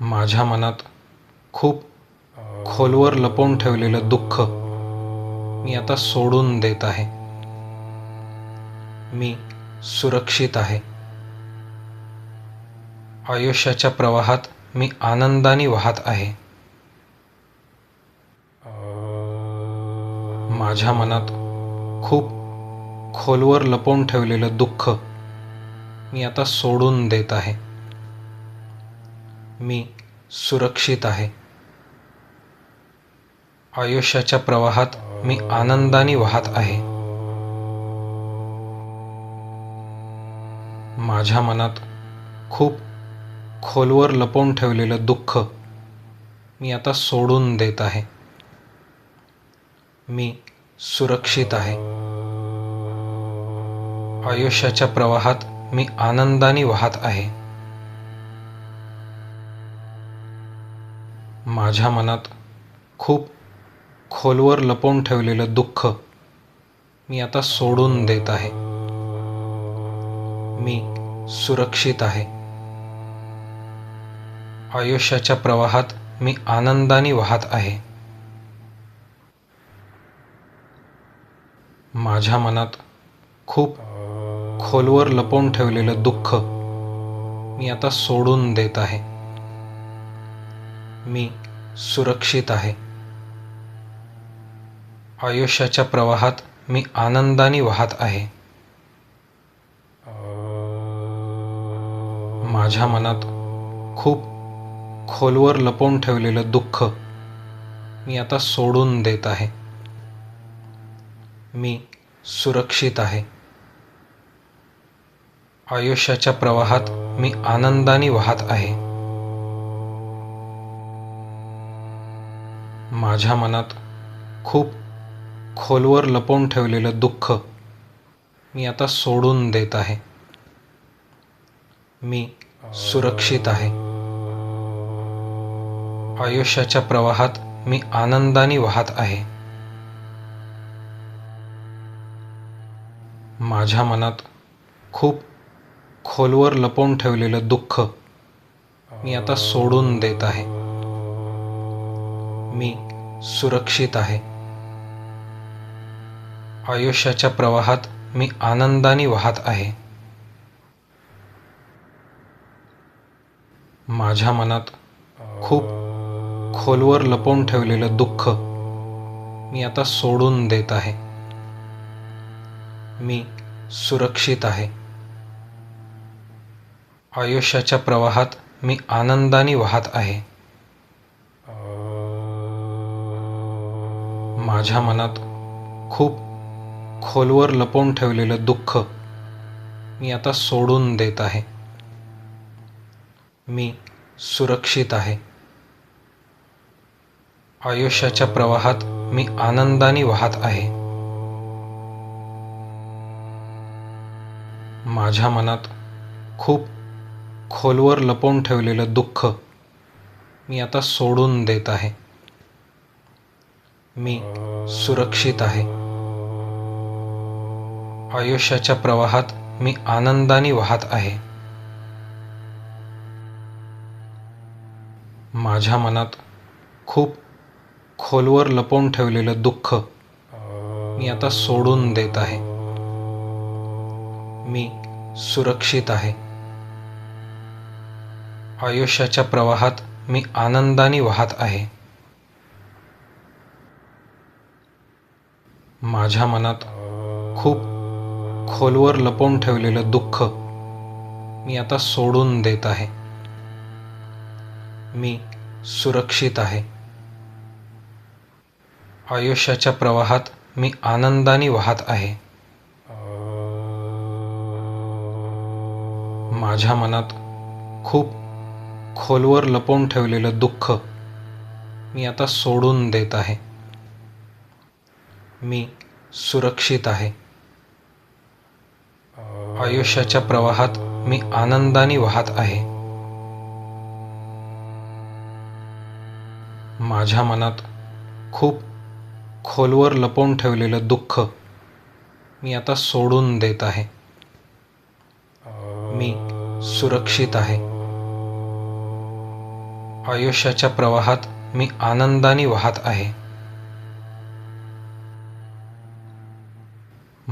माझ्या मनात खूप खोलवर लपवून ठेवलेलं दुःख मी आता सोडून देत आहे. मी सुरक्षित आहे. आयुष्याच्या प्रवाहात मी आनंदाने वाहत आहे. माझ्या मनात खूप खोलवर लपवून ठेवलेलं दुःख मी आता सोडून देत आहे. मी सुरक्षित आहे. आयुष्याच्या प्रवाहात मी आनंदाने वाहत आहे. माझ्या मनात खूप खोलवर लपवून ठेवलेलं दुःख मी आता सोडून देत आहे. मी सुरक्षित आहे. आयुष्याच्या प्रवाहात मी आनंदाने वाहत आहे. माझ्या मनात खूप खोलवर लपवून ठेवलेलं दुःख मी आता सोडून देत आहे. मी सुरक्षित आहे. आयुष्याच्या प्रवाहात मी आनंदाने वाहत आहे. माझ्या मनात खूप खोलवर लपवून ठेवलेलं दुःख मी आता सोडून देत आहे. मी सुरक्षित आहे. आयुष्याच्या प्रवाहात मी आनंदाने वाहत आहे. माझ्या मनात खूप खोलवर लपवून ठेवलेलं दुःख मी आता सोडून देत आहे. मी सुरक्षित आहे. आयुष्याच्या प्रवाहात मी आनंदाने वाहत आहे. माझ्या मनात खूप खोलवर लपवून ठेवलेलं दुःख मी आता सोडून देत आहे. मी सुरक्षित आहे. आयुष्याच्या प्रवाहात मी आनंदाने वाहत आहे. माझ्या मनात खूप खोलवर लपवून ठेवलेलं दुःख मी आता सोडून देत आहे. मी सुरक्षित आहे. आयुष्याच्या प्रवाहात मी आनंदाने वाहत आहे. माझ्या मनात खूप खोलवर लपवून ठेवलेलं दुःख मी आता सोडून देत आहे. मी सुरक्षित आहे. आयुष्याच्या प्रवाहात मी आनंदाने वाहत आहे. माझ्या मनात खूप खोलवर लपवून ठेवलेलं दुःख मी आता सोडून देत आहे. मी सुरक्षित आहे. आयुष्याच्या प्रवाहात मी आनंदाने वाहत आहे. माझ्या मनात खूप खोलवर लपवून ठेवलेलं दुःख मी आता सोडून देत आहे. मी सुरक्षित आहे. आयुष्याच्या प्रवाहात मी आनंदाने वाहत आहे. माझ्या मनात खूप खोलवर लपवून ठेवलेलं दुःख मी आता सोडून देत आहे. मी सुरक्षित आहे. आयुष्याच्या प्रवाहात मी आनंदाने वाहत आहे. माझ्या मनात खूप खोलवर लपवून ठेवलेलं दुःख मी आता सोडून देत आहे. मी सुरक्षित आहे. आयुष्याच्या प्रवाहात मी आनंदाने वाहत आहे. माझ्या मनात खूप खोलवर लपवून ठेवलेलं दुःख मी आता सोडून देत आहे. मी सुरक्षित आहे. आयुष्याच्या प्रवाहात मी आनंदाने वाहत आहे. माझ्या मनात खूप खोलवर लपवून ठेवलेलं दुःख मी आता सोडून देत आहे. मी सुरक्षित आहे. आयुष्याच्या प्रवाहात मी आनंदाने वाहत आहे.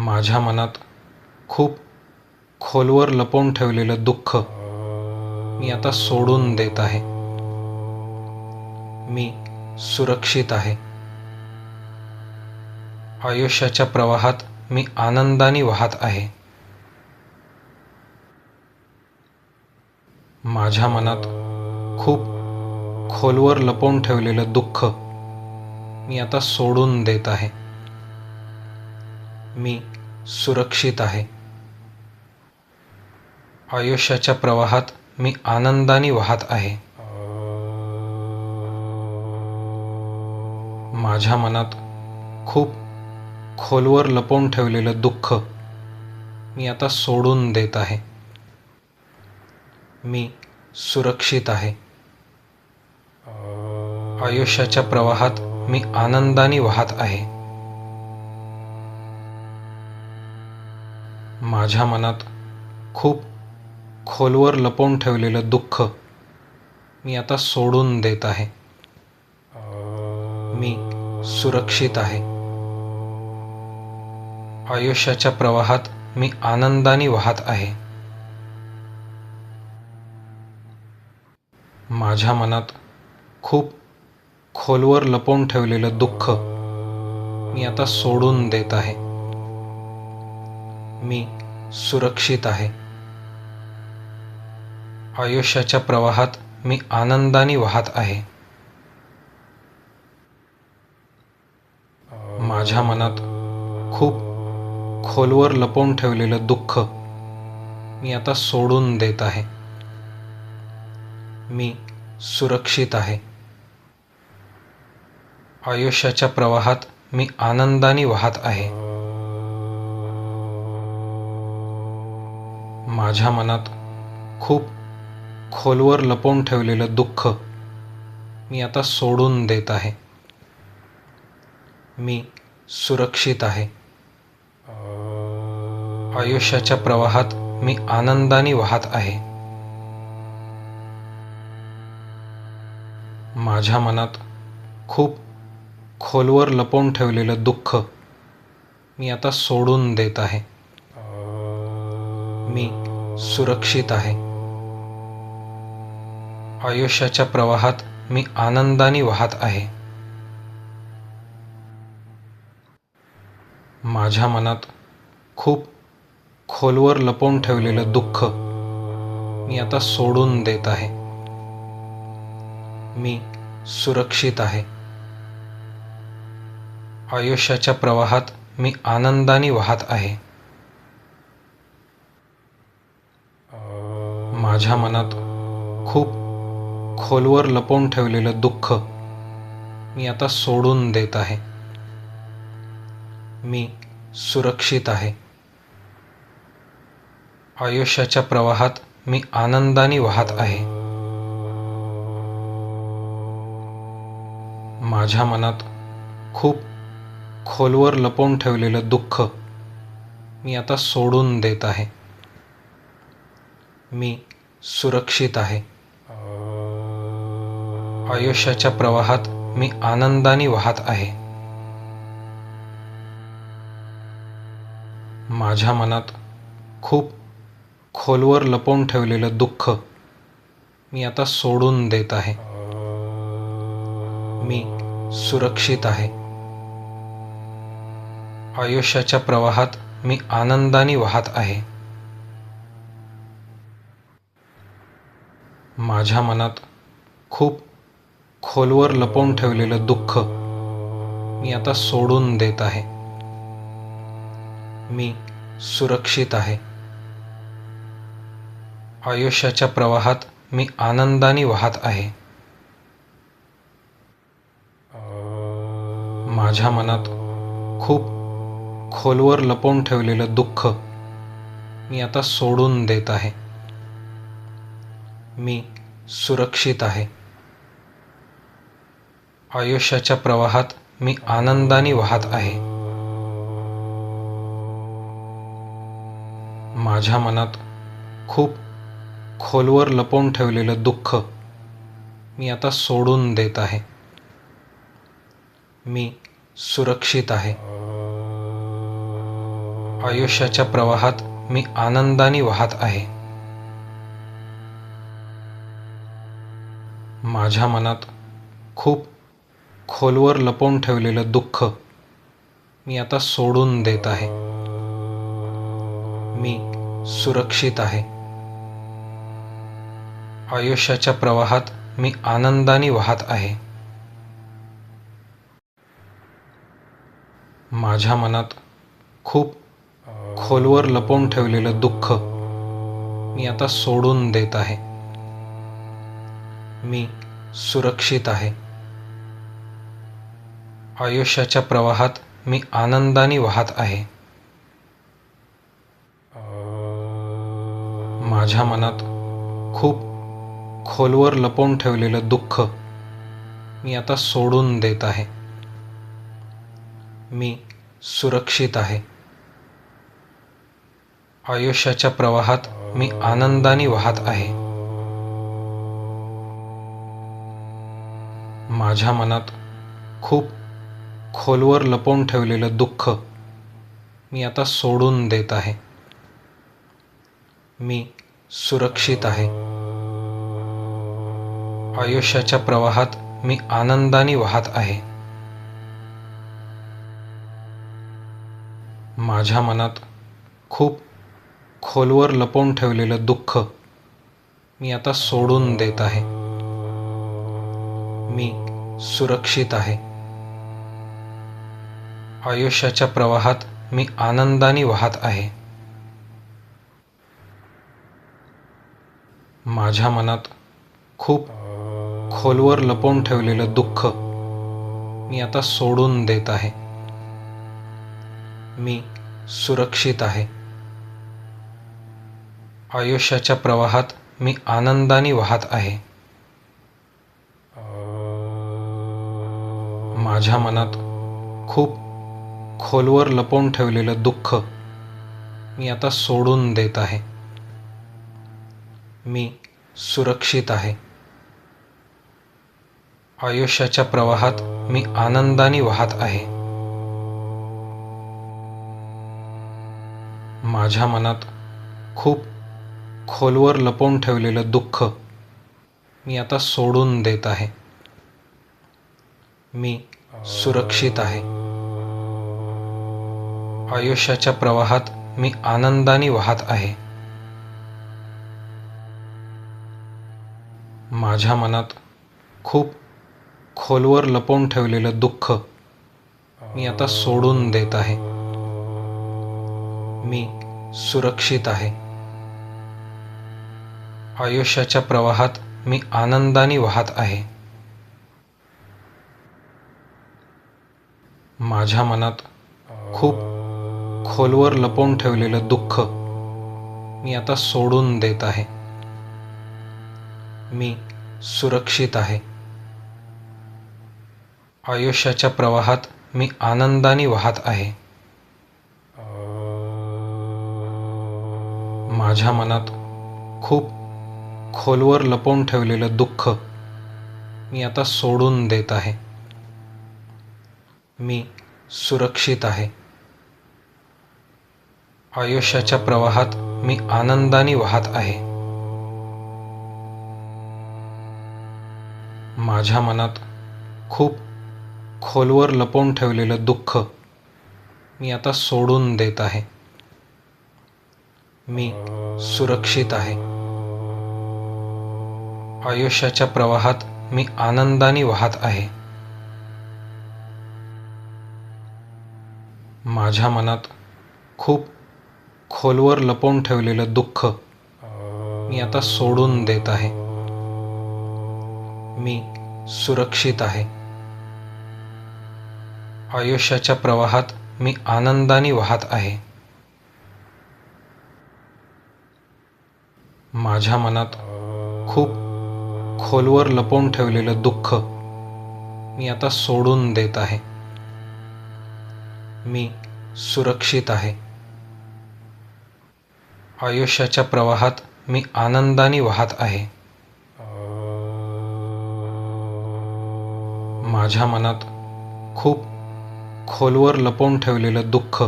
माझ्या मनात खूप खोलवर लपवून ठेवलेलं दुःख मी आता सोडून देत आहे. मी सुरक्षित आहे. आयुष्याच्या प्रवाहात मी आनंदाने वाहत आहे. माझ्या मनात खूप खोलवर लपवून ठेवलेलं दुःख मी आता सोडून देत आहे. मी सुरक्षित आहे. आयुष्याच्या प्रवाहात मी आनंदाने वाहत आहे. माझ्या मनात खूप खोलवर लपवून ठेवलेलं दुःख मी आता सोडून देत आहे. मी सुरक्षित आहे. आयुष्याच्या प्रवाहात मी आनंदाने वाहत आहे. माझ्या मनात खूप खोलवर लपवून ठेवलेलं दुःख मी आता सोडून देत आहे. मी सुरक्षित आहे. आयुष्याच्या प्रवाहात मी आनंदाने वाहत आहे. माझ्या मनात खूप खोलवर लपवून ठेवलेलं दुःख मी आता सोडून देत आहे. मी सुरक्षित आहे. आयुष्याच्या प्रवाहात मी आनंदाने वाहत आहे. माझ्या मनात खूप खोलवर लपवून ठेवलेलं दुःख मी आता सोडून देत आहे. मी सुरक्षित आहे. आयुष्याच्या प्रवाहात मी आनंदाने वाहत आहे. माझ्या मनात खूप खोलवर लपवून ठेवलेलं दुःख मी आता सोडून देत आहे. मी सुरक्षित आहे. आयुष्याच्या प्रवाहात मी आनंदाने वाहत आहे. माझ्या मनात खूप खोलवर लपवून ठेवलेलं दुःख मी आता सोडून देत आहे. मी सुरक्षित आहे. आयुष्याच्या प्रवाहात मी आनंदाने वाहत आहे. माझ्या मनात खूप खोलवर लपवून ठेवलेलं दुःख मी आता सोडून देत आहे. मी सुरक्षित आहे. आयुष्याच्या प्रवाहात मी आनंदाने वाहत आहे. माझ्या मनात खूप खोलवर लपवून ठेवलेलं दुःख मी आता सोडून देत आहे. मी सुरक्षित आहे. आयुष्याच्या प्रवाहात मी आनंदाने वाहत आहे. माझ्या मनात खूप खोलवर लपवून ठेवलेलं दुःख मी आता सोडून देत आहे. मी सुरक्षित आहे. आयुष्याच्या प्रवाहात मी आनंदाने वाहत आहे. माझ्या मनात खूप खोलवर लपवून ठेवलेलं दुःख मी आता सोडून देत आहे. मी सुरक्षित आहे. आयुष्याच्या प्रवाहात मी आनंदाने वाहत आहे. माझ्या मनात खूप खोलवर लपवून ठेवलेलं दुःख मी आता सोडून देत आहे. मी सुरक्षित आहे. आयुष्याच्या प्रवाहात मी आनंदाने वाहत आहे. माझ्या मनात खूप खोलवर लपवून ठेवलेलं दुःख मी आता सोडून देत आहे. मी सुरक्षित आहे. आयुष्याच्या प्रवाहात मी आनंदाने वाहत आहे. माझ्या मनात खूप खोलवर लपवून ठेवलेलं दुःख मी आता सोडून देत आहे. मी सुरक्षित आहे. आयुष्याच्या प्रवाहात मी आनंदाने वाहत आहे. माझ्या मनात खूप खोलवर लपवून ठेवलेलं दुःख मी आता सोडून देत आहे. मी सुरक्षित आहे. आयुष्याच्या प्रवाहात मी आनंदाने वाहत आहे. माझ्या मनात खूप खोलवर लपवून ठेवलेलं दुःख मी आता सोडून देत आहे. मी सुरक्षित आहे. आयुष्याच्या प्रवाहात मी आनंदाने वाहत आहे. माझ्या मनात खूप खोलवर लपवून ठेवलेलं दुःख मी आता सोडून देत आहे. मी सुरक्षित आहे. आयुष्याच्या प्रवाहात मी आनंदाने वाहत आहे. माझ्या मनात खूप खोलवर लपवून ठेवलेलं दुःख मी आता सोडून देत आहे. मी सुरक्षित आहे. आयुष्याच्या प्रवाहात मी आनंदाने वाहत आहे. माझ्या मनात खूप खोलवर लपवून ठेवलेलं दुःख मी आता सोडून देत आहे. मी सुरक्षित आहे. आयुष्याच्या प्रवाहात मी आनंदाने वाहत आहे. माझ्या मनात खूप खोलवर लपवून ठेवलेलं दुःख मी आता सोडून देत आहे. मी सुरक्षित आहे. आयुष्याच्या प्रवाहात मी आनंदाने वाहत आहे. माझ्या मनात खूप खोलवर लपवून ठेवलेलं दुःख मी आता सोडून देत आहे. मी सुरक्षित आहे. आयुष्याच्या प्रवाहात मी आनंदाने वाहत आहे. माझ्या मनात खूप खोलवर लपवून ठेवलेलं दुःख मी आता सोडून देत आहे. मी सुरक्षित आहे. आयुष्याच्या प्रवाहात मी आनंदाने वाहत आहे. माझ्या मनात खूप खोलवर लपवून ठेवलेलं दुःख मी आता सोडून देत आहे. मी सुरक्षित आहे. आयुष्याच्या प्रवाहात मी आनंदाने वाहत आहे. माझ्या मनात खूप खोलवर लपवून ठेवलेलं दुःख मी आता सोडून देत आहे. मी सुरक्षित आहे. आयुष्याच्या प्रवाहात मी आनंदाने वाहत आहे. माझ्या मनात खूप खोलवर लपवून ठेवलेलं दुःख मी आता सोडून देत आहे. मी सुरक्षित आहे. आयुष्याच्या प्रवाहात मी आनंदाने वाहत आहे. माझ्या मनात खूप खोलवर लपवून ठेवलेलं दुःख मी आता सोडून देत आहे. मी सुरक्षित आहे. आयुष्याच्या प्रवाहात मी आनंदाने वाहत आहे. माझ्या मनात खूप खोलवर लपवून ठेवलेलं दुःख मी आता सोडून देत आहे. मी सुरक्षित आहे. आयुष्याच्या प्रवाहात मी आनंदाने वाहत आहे. माझ्या मनात खूप खोलवर लपवून ठेवलेलं दुःख मी आता सोडून देत आहे. मी सुरक्षित आहे. आयुष्याच्या प्रवाहात मी आनंदाने वाहत आहे. माझ्या मनात खूप खोलवर लपवून ठेवलेलं दुःख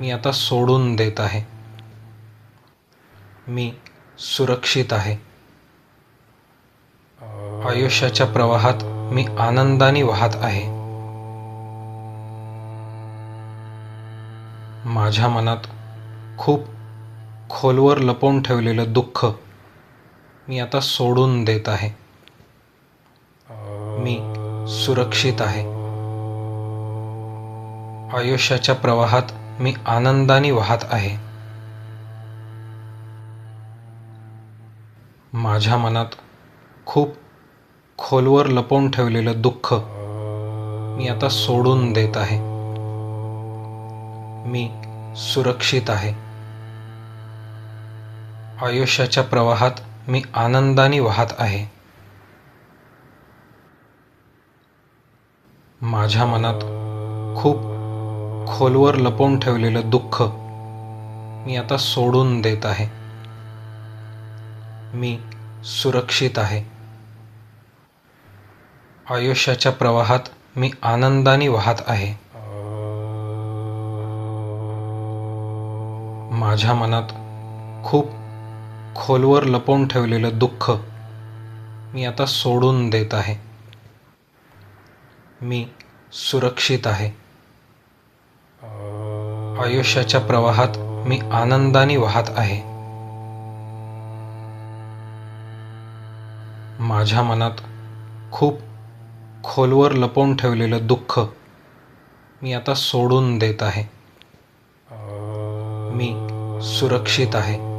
मी आता सोडून देत आहे. मी सुरक्षित आहे. आयुष्याच्या प्रवाहात मी आनंदाने वाहत आहे. माझ्या मनात खूप खोलवर लपवून ठेवलेलं दुःख मी आता सोडून देत आहे. मी सुरक्षित आहे. आयुष्याच्या प्रवाहात मी आनंदाने वाहत आहे. माझ्या मनात खूप खोलवर लपवून ठेवलेलं दुःख मी आता सोडून देत आहे. मी सुरक्षित आहे. आयुष्याच्या प्रवाहात मी आनंदाने वाहत आहे. माझ्या मनात खूप खोलवर लपवून ठेवलेलं दुःख मी आता सोडून देत आहे. मी सुरक्षित आहे. आयुष्याच्या प्रवाहात मी आनंदाने वाहत आहे. माझ्या मनात खूप खोलवर लपवून ठेवलेलं दुःख मी आता सोडून देत आहे. मी सुरक्षित आहे. आयुष्याच्या प्रवाहात मी आनंदाने वाहत आहे. माझ्या मनात खूप खोलवर लपवून ठेवलेलं दुःख मी आता सोडून देत आहे. मी सुरक्षित आहे.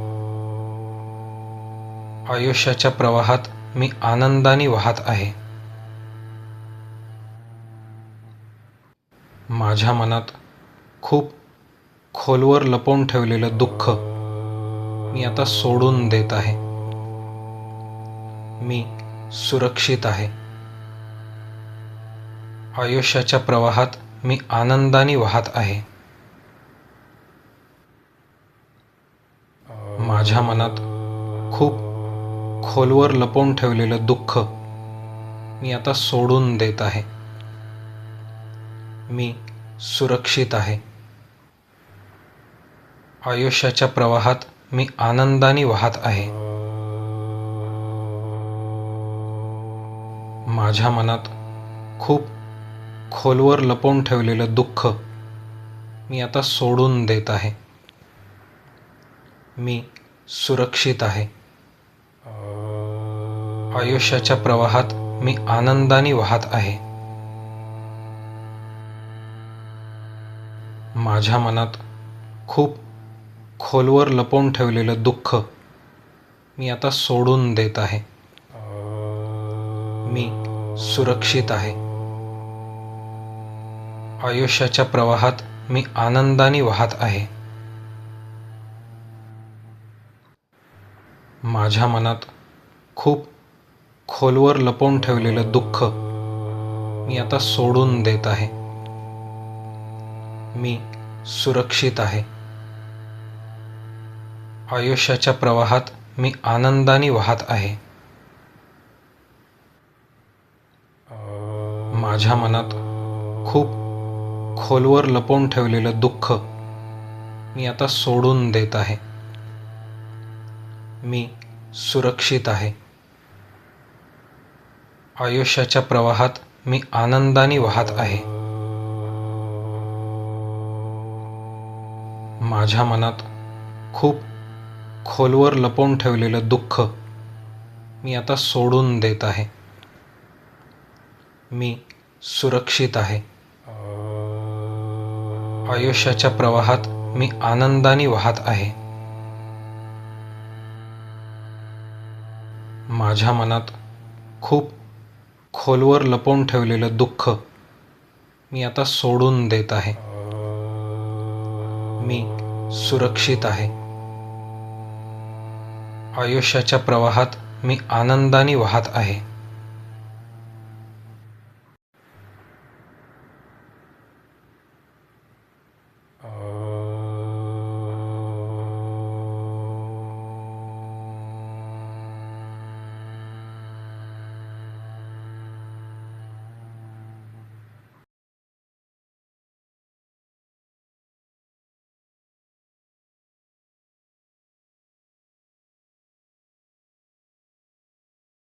आयुष्याच्या प्रवाहात मी आनंदाने वाहत आहे. माझ्या मनात खूप खोलवर लपवून ठेवलेलं दुःख मी आता सोडून देत आहे. मी सुरक्षित आहे. आयुष्याच्या प्रवाहात मी आनंदाने वाहत आहे. माझ्या मनात खूप खोलवर लपवून ठेवलेलं दुःख मी आता सोडून देत आहे. मी सुरक्षित आहे. आयुष्याच्या प्रवाहात मी आनंदाने वाहत आहे. माझ्या मनात खूप खोलवर लपवून ठेवलेलं दुःख मी आता सोडून देत आहे. मी सुरक्षित आहे. आयुष्याच्या प्रवाहात मी आनंदाने वाहत आहे. माझ्या मनात खूप खोलवर लपवून ठेवलेलं दुःख मी आता सोडून देत आहे. मी सुरक्षित आहे. आयुष्याच्या प्रवाहात मी आनंदाने वाहत आहे. माझ्या मनात खूप खोलवर लपवून ठेवलेलं दुःख मी आता सोडून देत आहे. मी सुरक्षित आहे. आयुष्याच्या प्रवाहात मी आनंदाने वाहत आहे. माझ्या मनात खूप खोलवर लपवून ठेवलेलं दुःख मी आता सोडून देत आहे. मी सुरक्षित आहे. आयुष्याच्या प्रवाहात मी आनंदाने वाहत आहे. माझ्या मनात खूप खोलवर लपवून ठेवलेलं दुःख मी आता सोडून देत आहे. मी सुरक्षित आहे. आयुष्याच्या प्रवाहात मी आनंदाने वाहत आहे. माझ्या मनात खूप खोलवर लपवून ठेवलेलं दुःख मी आता सोडून देत आहे. मी सुरक्षित आहे. आयुष्याच्या प्रवाहात मी आनंदाने वाहत आहे.